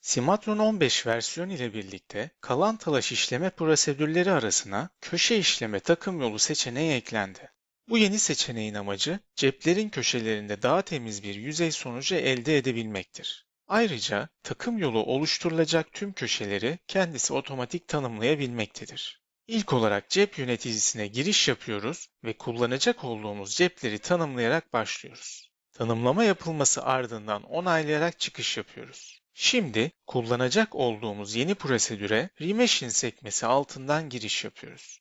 Simatron 15 versiyon ile birlikte kalan talaş işleme prosedürleri arasına köşe işleme takım yolu seçeneği eklendi. Bu yeni seçeneğin amacı ceplerin köşelerinde daha temiz bir yüzey sonucu elde edebilmektir. Ayrıca takım yolu oluşturulacak tüm köşeleri kendisi otomatik tanımlayabilmektedir. İlk olarak cep yöneticisine giriş yapıyoruz ve kullanacak olduğumuz cepleri tanımlayarak başlıyoruz. Tanımlama yapılması ardından onaylayarak çıkış yapıyoruz. Şimdi kullanacak olduğumuz yeni prosedüre Remeshing sekmesi altından giriş yapıyoruz.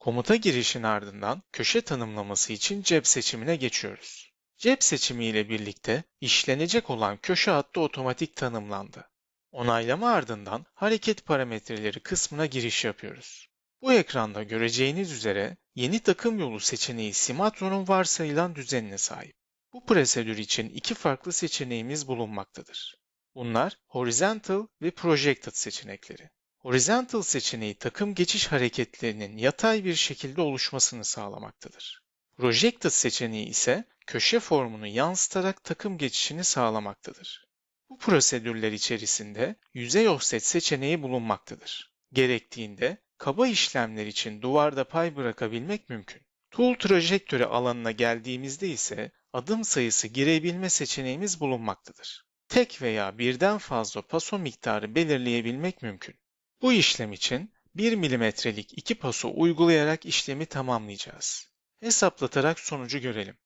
Komuta girişin ardından köşe tanımlaması için cep seçimine geçiyoruz. Cep seçimi ile birlikte işlenecek olan köşe hattı otomatik tanımlandı. Onaylama ardından hareket parametreleri kısmına giriş yapıyoruz. Bu ekranda göreceğiniz üzere yeni takım yolu seçeneği Simatron'un varsayılan düzenine sahip. Bu prosedür için iki farklı seçeneğimiz bulunmaktadır. Bunlar horizontal ve projected seçenekleri. Horizontal seçeneği takım geçiş hareketlerinin yatay bir şekilde oluşmasını sağlamaktadır. Projected seçeneği ise köşe formunu yansıtarak takım geçişini sağlamaktadır. Bu prosedürler içerisinde yüzey offset seçeneği bulunmaktadır. Gerektiğinde kaba işlemler için duvarda pay bırakabilmek mümkün. Tool trajektörü alanına geldiğimizde ise adım sayısı girebilme seçeneğimiz bulunmaktadır. Tek veya birden fazla paso miktarı belirleyebilmek mümkün. Bu işlem için 1 milimetrelik iki paso uygulayarak işlemi tamamlayacağız. Hesaplatarak sonucu görelim.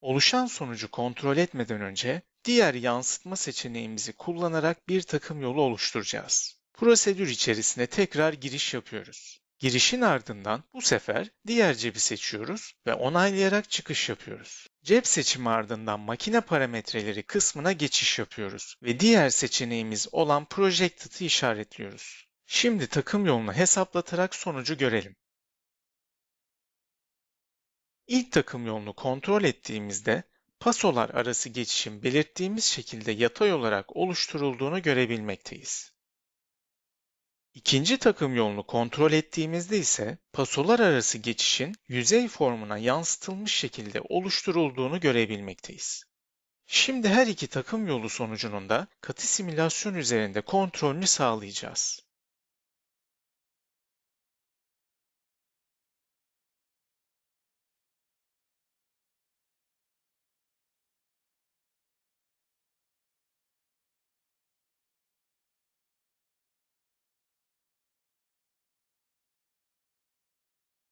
Oluşan sonucu kontrol etmeden önce diğer yansıtma seçeneğimizi kullanarak bir takım yolu oluşturacağız. Prosedür içerisine tekrar giriş yapıyoruz. Girişin ardından bu sefer diğer cebi seçiyoruz ve onaylayarak çıkış yapıyoruz. Cep seçimi ardından makine parametreleri kısmına geçiş yapıyoruz ve diğer seçeneğimiz olan Projected'ı işaretliyoruz. Şimdi takım yolunu hesaplatarak sonucu görelim. İlk takım yolunu kontrol ettiğimizde pasolar arası geçişin belirttiğimiz şekilde yatay olarak oluşturulduğunu görebilmekteyiz. İkinci takım yolunu kontrol ettiğimizde ise pasolar arası geçişin yüzey formuna yansıtılmış şekilde oluşturulduğunu görebilmekteyiz. Şimdi her iki takım yolu sonucunun da katı simülasyon üzerinde kontrolünü sağlayacağız.